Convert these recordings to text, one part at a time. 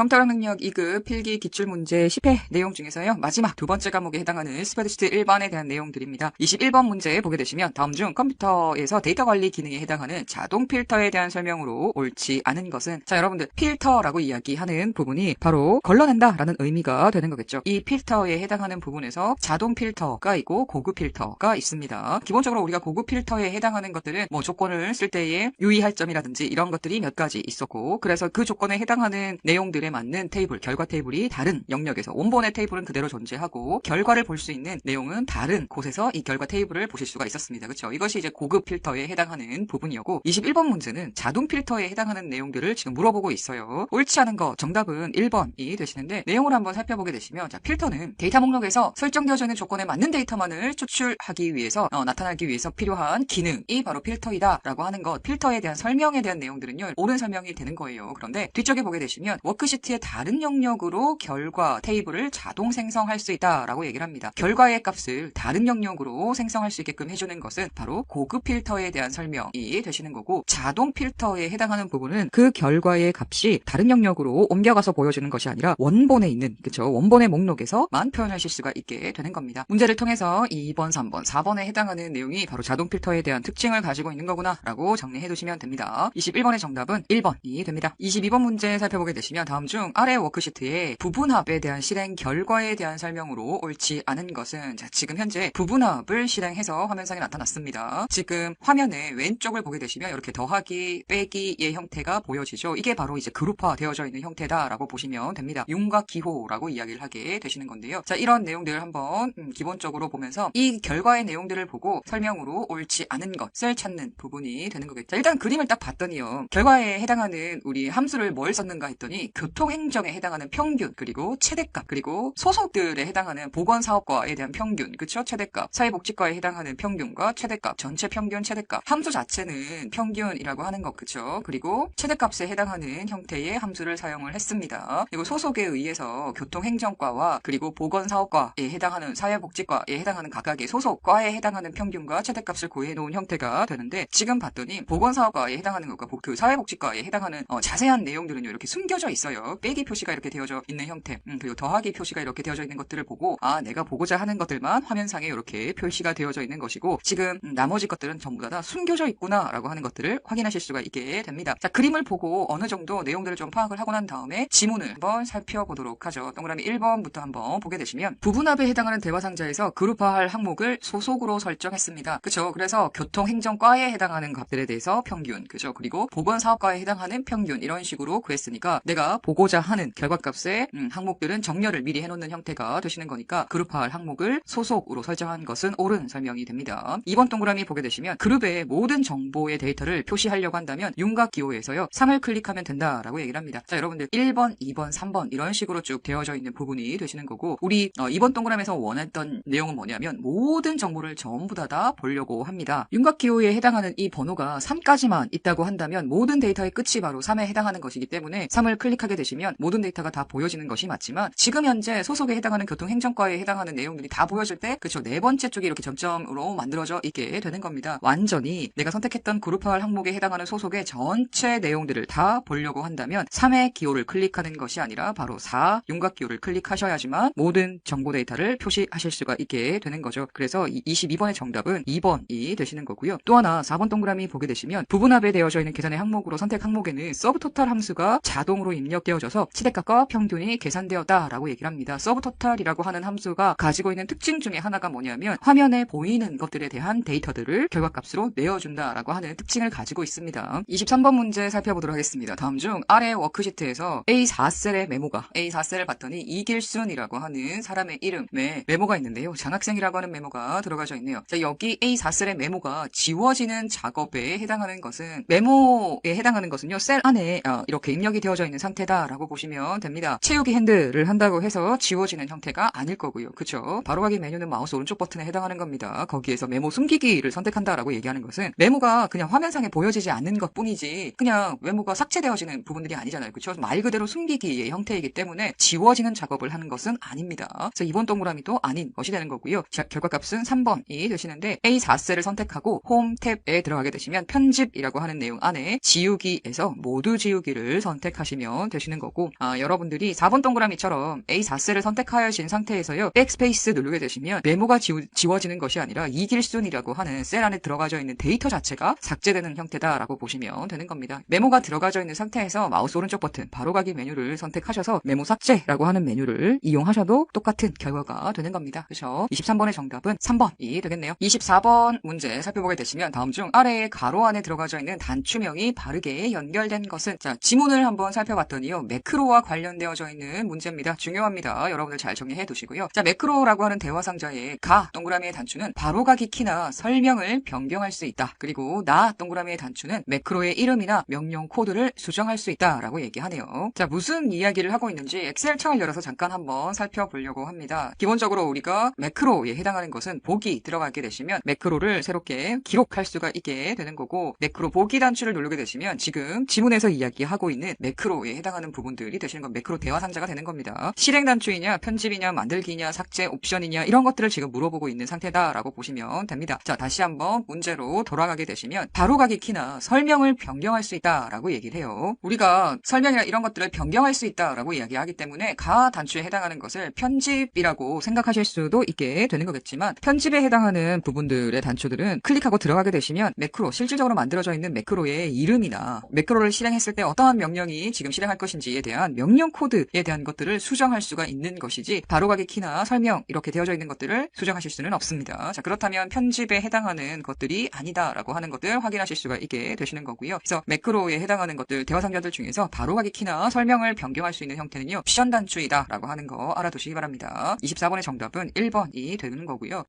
컴퓨터 능력 2급 필기 기출 문제 10회 내용 중에서요. 마지막 두 번째 과목에 해당하는 스프레드시트 1번에 대한 내용들입니다. 21번 문제 보게 되시면 다음 중 컴퓨터에서 데이터 관리 기능에 해당하는 자동 필터에 대한 설명으로 옳지 않은 것은 자 여러분들 필터라고 이야기하는 부분이 바로 걸러낸다라는 의미가 되는 거겠죠. 이 필터에 해당하는 부분에서 자동 필터가 있고 고급 필터가 있습니다. 기본적으로 우리가 고급 필터에 해당하는 것들은 뭐 조건을 쓸 때에 유의할 점이라든지 이런 것들이 몇 가지 있었고 그래서 그 조건에 해당하는 내용들 에 맞는 테이블, 결과 테이블이 다른 영역에서 원본의 테이블은 그대로 존재하고 결과를 볼 수 있는 내용은 다른 곳에서 이 결과 테이블을 보실 수가 있었습니다. 그렇죠? 이것이 이제 고급 필터에 해당하는 부분이었고 21번 문제는 자동 필터에 해당하는 내용들을 지금 물어보고 있어요. 옳지 않은 거 정답은 1번이 되시는데 내용을 한번 살펴보게 되시면 자, 필터는 데이터 목록에서 설정되어져 있는 조건에 맞는 데이터만을 추출하기 위해서 어, 나타나기 위해서 필요한 기능이 바로 필터이다라고 하는 것 필터에 대한 설명에 대한 내용들은요 옳은 설명이 되는 거예요. 그런데 뒤쪽에 보게 되시면 워크 시트의 다른 영역으로 결과 테이블을 자동 생성할 수 있다라고 얘기를 합니다. 결과의 값을 다른 영역으로 생성할 수 있게끔 해주는 것은 바로 고급 필터에 대한 설명이 되시는 거고 자동 필터에 해당하는 부분은 그 결과의 값이 다른 영역으로 옮겨가서 보여주는 것이 아니라 원본에 있는 그쵸 원본의 목록에서만 표현하실 수가 있게 되는 겁니다. 문제를 통해서 2번, 3번, 4번에 해당하는 내용이 바로 자동 필터에 대한 특징을 가지고 있는 거구나 라고 정리해 두시면 됩니다. 21번의 정답은 1번이 됩니다. 22번 문제 살펴보게 되시면 다음 중 아래 워크시트에 부분합에 대한 실행 결과에 대한 설명으로 옳지 않은 것은 자 지금 현재 부분합을 실행해서 화면상에 나타났습니다. 지금 화면의 왼쪽을 보게 되시면 이렇게 더하기, 빼기의 형태가 보여지죠. 이게 바로 이제 그룹화 되어져 있는 형태다라고 보시면 됩니다. 윤곽 기호라고 이야기를 하게 되시는 건데요. 자 이런 내용들을 한번 음, 기본적으로 보면서 이 결과의 내용들을 보고 설명으로 옳지 않은 것을 찾는 부분이 되는 거겠죠. 자, 일단 그림을 딱 봤더니요. 결과에 해당하는 우리 함수를 뭘 썼는가 했더니 교 통행정에 해당하는 평균 그리고 최대값 그리고 소속들에 해당하는 보건사업과에 대한 평균 그쵸 최대값 사회복지과에 해당하는 평균과 최대값 전체 평균 최대값 함수 자체는 평균이라고 하는 것 그쵸 그리고 최대값에 해당하는 형태의 함수를 사용을 했습니다. 그리고 소속에 의해서 교통행정과와 그리고 보건사업과에 해당하는 사회복지과에 해당하는 각각의 소속과에 해당하는 평균과 최대값을 구해 놓은 형태가 되는데 지금 봤더니 보건사업과에 해당하는 것과 그 사회복지과에 해당하는 어, 자세한 내용들은 이렇게 숨겨져 있어요. 빼기 표시가 이렇게 되어져 있는 형태 음, 그리고 더하기 표시가 이렇게 되어져 있는 것들을 보고 아 내가 보고자 하는 것들만 화면상에 이렇게 표시가 되어져 있는 것이고 지금 음, 나머지 것들은 전부 다, 다 숨겨져 있구나라고 하는 것들을 확인하실 수가 있게 됩니다. 자 그림을 보고 어느 정도 내용들을 좀 파악을 하고 난 다음에 지문을 한번 살펴보도록 하죠. 동그라미 1번부터 한번 보게 되시면 부분합에 해당하는 대화 상자에서 그룹화할 항목을 소속으로 설정했습니다. 그쵸? 그래서 교통행정과에 해당하는 값들에 대해서 평균, 그죠? 그리고 보건사업과에 해당하는 평균 이런 식으로 구했으니까 내가 보고자 하는 결과값의 음, 항목들은 정렬을 미리 해놓는 형태가 되시는 거니까 그룹화할 항목을 소속으로 설정한 것은 옳은 설명이 됩니다. 2번 동그라미 보게 되시면 그룹의 모든 정보의 데이터를 표시하려고 한다면 윤곽 기호에서요 3을 클릭하면 된다라고 얘기를 합니다. 자 여러분들 1번, 2번, 3번 이런 식으로 쭉 되어져 있는 부분이 되시는 거고 우리 어, 2번 동그라미에서 원했던 내용은 뭐냐면 모든 정보를 전부 다 다 보려고 합니다. 윤곽 기호에 해당하는 이 번호가 3까지만 있다고 한다면 모든 데이터의 끝이 바로 3에 해당하는 것이기 때문에 3을 클릭하게 되시면 모든 데이터가 다 보여지는 것이 맞지만 지금 현재 소속에 해당하는 교통행정과에 해당하는 내용들이 다 보여질 때 그쵸 네 번째 쪽이 이렇게 점점으로 만들어져 있게 되는 겁니다. 완전히 내가 선택했던 그룹화할 항목에 해당하는 소속의 전체 내용들을 다 보려고 한다면 3의 기호를 클릭하는 것이 아니라 바로 4 윤곽 기호를 클릭하셔야지만 모든 정보 데이터를 표시하실 수가 있게 되는 거죠. 그래서 22번의 정답은 2번이 되시는 거고요. 또 하나 4번 동그라미 보게 되시면 부분합에 되어져 있는 계산의 항목으로 선택 항목에는 서브토탈 함수가 자동으로 입력되 어져서 시대값과 평균이 계산되었다라고 얘기를 합니다. 서브토탈이라고 하는 함수가 가지고 있는 특징 중에 하나가 뭐냐면 화면에 보이는 것들에 대한 데이터들을 결과값으로 내어준다라고 하는 특징을 가지고 있습니다. 23번 문제 살펴보도록 하겠습니다. 다음 중 아래 워크시트에서 A4셀의 메모가 A4셀을 봤더니 이길순이라고 하는 사람의 이름에 메모가 있는데요. 장학생이라고 하는 메모가 들어가져 있네요. 자, 여기 A4셀의 메모가 지워지는 작업에 해당하는 것은 메모에 해당하는 것은요. 셀 안에 어, 이렇게 입력이 되어져 있는 상태다 라고 보시면 됩니다. 채우기 핸들을 한다고 해서 지워지는 형태가 아닐 거고요. 그쵸? 바로가기 메뉴는 마우스 오른쪽 버튼에 해당하는 겁니다. 거기에서 메모 숨기기를 선택한다라고 얘기하는 것은 메모가 그냥 화면상에 보여지지 않는 것 뿐이지 그냥 메모가 삭제되어지는 부분들이 아니잖아요. 그쵸? 말 그대로 숨기기의 형태이기 때문에 지워지는 작업을 하는 것은 아닙니다. 그래서 이번 동그라미도 아닌 것이 되는 거고요. 자, 결과값은 3번이 되시는데 A4셀을 선택하고 홈 탭에 들어가게 되시면 편집이라고 하는 내용 안에 지우기에서 모두 지우기를 선택하시면 되십니다. 되시는 거고 아, 여러분들이 4번 동그라미처럼 A4셀을 선택하신 상태에서요. 백스페이스 누르게 되시면 메모가 지우, 지워지는 것이 아니라 이길순이라고 하는 셀 안에 들어가져 있는 데이터 자체가 삭제되는 형태다라고 보시면 되는 겁니다. 메모가 들어가져 있는 상태에서 마우스 오른쪽 버튼 바로 가기 메뉴를 선택하셔서 메모 삭제라고 하는 메뉴를 이용하셔도 똑같은 결과가 되는 겁니다. 그렇죠? 23번의 정답은 3번이 되겠네요. 24번 문제 살펴보게 되시면 다음 중 아래에 가로 안에 들어가져 있는 단추명이 바르게 연결된 것은 자 지문을 한번 살펴봤더니 요. 매크로와 관련되어져 있는 문제입니다. 중요합니다. 여러분들 잘 정리해 두시고요. 자 매크로라고 하는 대화 상자에 가 동그라미의 단추는 바로 가기 키나 설명을 변경할 수 있다. 그리고 나 동그라미의 단추는 매크로의 이름이나 명령 코드를 수정할 수 있다라고 얘기하네요. 자 무슨 이야기를 하고 있는지 엑셀 창을 열어서 잠깐 한번 살펴보려고 합니다. 기본적으로 우리가 매크로에 해당하는 것은 보기 들어가게 되시면 매크로를 새롭게 기록할 수가 있게 되는 거고 매크로 보기 단추를 누르게 되시면 지금 지문에서 이야기하고 있는 매크로에 해당하는 부분들이 되시는 건 매크로 대화 상자가 되는 겁니다. 실행 단추이냐 편집이냐 만들기냐 삭제 옵션이냐 이런 것들을 지금 물어보고 있는 상태다라고 보시면 됩니다. 자 다시 한번 문제로 돌아가게 되시면 바로가기 키나 설명을 변경할 수 있다라고 얘기를 해요. 우리가 설명이나 이런 것들을 변경할 수 있다라고 이야기하기 때문에 가 단추에 해당하는 것을 편집이라고 생각하실 수도 있게 되는 거겠지만 편집에 해당하는 부분들의 단추들은 클릭하고 들어가게 되시면 매크로 실질적으로 만들어져 있는 매크로의 이름이나 매크로를 실행했을 때 어떠한 명령이 지금 실행할 것 인지에 대한 명령 코드에 대한 것들을 수정할 수가 있는 것이지 바로가기 키나 설명 이렇게 되어져 있는 것들을 수정하실 수는 없습니다. 자 그렇다면 편집에 해당하는 것들이 아니다라고 하는 것들 확인하실 수가 있게 되시는 거고요. 그래서 매크로에 해당하는 것들 대화 상자들 중에서 바로가기 키나 설명을 변경할 수 있는 형태는요 옵션 단추이다라고 하는 거 알아두시기 바랍니다. 24번의 정답은 1번이 되는 거고요.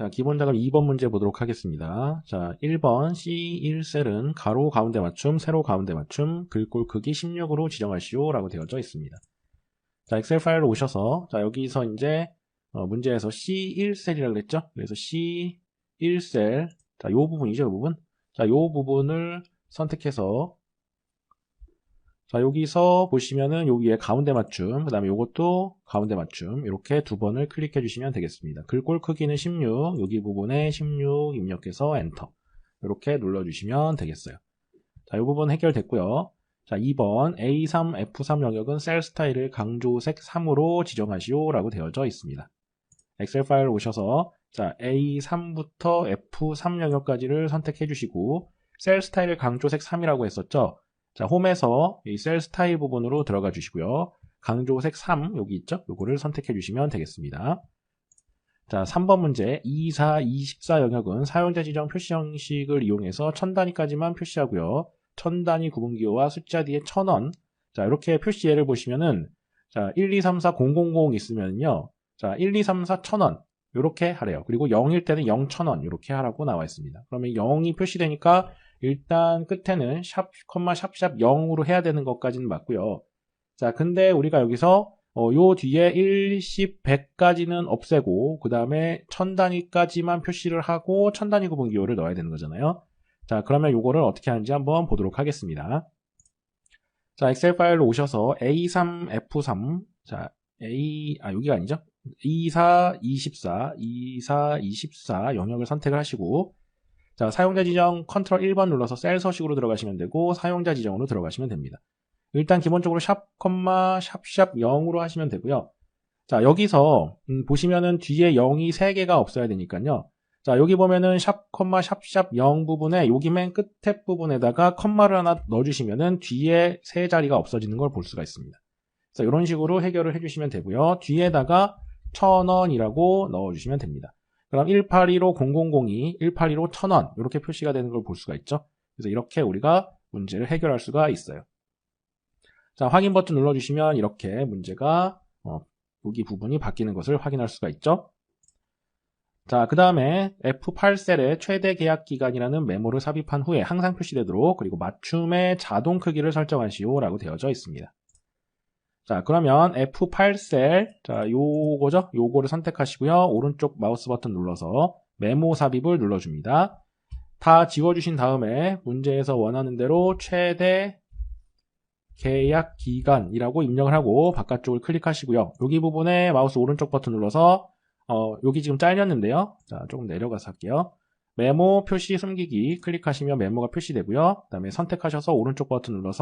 자, 기본 작업 2번 문제 보도록 하겠습니다. 자, 1번 C1셀은 가로 가운데 맞춤, 세로 가운데 맞춤, 글꼴 크기 16으로 지정하시오 라고 되어져 있습니다. 자, 엑셀 파일로 오셔서 자, 여기서 이제 어, 문제에서 C1셀이라고 그랬죠? 그래서 C1셀 자, 요 부분이죠, 요 부분. 자, 요 부분을 선택해서 자, 여기서 보시면은 여기에 가운데 맞춤, 그 다음에 요것도 가운데 맞춤, 이렇게 두 번을 클릭해 주시면 되겠습니다. 글꼴 크기는 16, 여기 부분에 16 입력해서 엔터. 이렇게 눌러주시면 되겠어요. 자, 이 부분 해결됐고요. 자, 2번 A3, F3 영역은 셀 스타일을 강조색 3으로 지정하시오 라고 되어져 있습니다. 엑셀 파일 오셔서 자, A3부터 F3 영역까지를 선택해 주시고 셀 스타일을 강조색 3이라고 했었죠. 자, 홈에서 이 셀 스타일 부분으로 들어가 주시고요. 강조색 3 여기 있죠? 요거를 선택해 주시면 되겠습니다. 자, 3번 문제 24, 24 영역은 사용자 지정 표시 형식을 이용해서 천 단위까지만 표시하고요. 천 단위 구분 기호와 숫자 뒤에 천 원 자, 이렇게 표시 예를 보시면은 자, 1, 2, 3, 4, 0, 0, 0 있으면요. 자, 1, 2, 3, 4 천원 이렇게 하래요. 그리고 0일 때는 0 천원 이렇게 하라고 나와 있습니다. 그러면 0이 표시되니까 일단 끝에는 샵, 컴마, 샵샵 0으로 해야 되는 것까지는 맞고요. 자, 근데 우리가 여기서 어, 요 뒤에 1, 10, 100까지는 없애고 그 다음에 1000단위까지만 표시를 하고 1000단위 구분 기호를 넣어야 되는 거잖아요. 자, 그러면 요거를 어떻게 하는지 한번 보도록 하겠습니다. 자, 엑셀 파일로 오셔서 A3, F3, 자, A, 아, 여기가 아니죠? 24, 24, 24, 24 영역을 선택을 하시고 자, 사용자 지정 컨트롤 1번 눌러서 셀 서식으로 들어가시면 되고 사용자 지정으로 들어가시면 됩니다. 일단 기본적으로 샵, 콤마, 샵 샵 0으로 하시면 되고요. 자, 여기서 음, 보시면은 뒤에 0이 3개가 없어야 되니까요. 자, 여기 보면은 샵, 콤마, 샵 샵 0 부분에 여기 맨 끝에 부분에다가 컴마를 하나 넣어주시면은 뒤에 세 자리가 없어지는 걸 볼 수가 있습니다. 자, 이런 식으로 해결을 해주시면 되고요. 뒤에다가 1000원이라고 넣어주시면 됩니다. 그럼 1815 0002, 1815 1000원 이렇게 표시가 되는 걸 볼 수가 있죠. 그래서 이렇게 우리가 문제를 해결할 수가 있어요. 자, 확인 버튼 눌러주시면 이렇게 문제가 어, 여기 부분이 바뀌는 것을 확인할 수가 있죠. 자, 그 다음에 F8셀의 최대 계약 기간이라는 메모를 삽입한 후에 항상 표시되도록 그리고 맞춤의 자동 크기를 설정하시오 라고 되어져 있습니다. 자, 그러면 F8 셀, 자, 요거죠? 요거를 선택하시고요. 오른쪽 마우스 버튼 눌러서 메모 삽입을 눌러줍니다. 다 지워주신 다음에 문제에서 원하는 대로 최대 계약 기간이라고 입력을 하고 바깥쪽을 클릭하시고요. 여기 부분에 마우스 오른쪽 버튼 눌러서 어, 여기 지금 잘렸는데요. 자, 조금 내려가서 할게요. 메모 표시 숨기기 클릭하시면 메모가 표시되고요. 그 다음에 선택하셔서 오른쪽 버튼 눌러서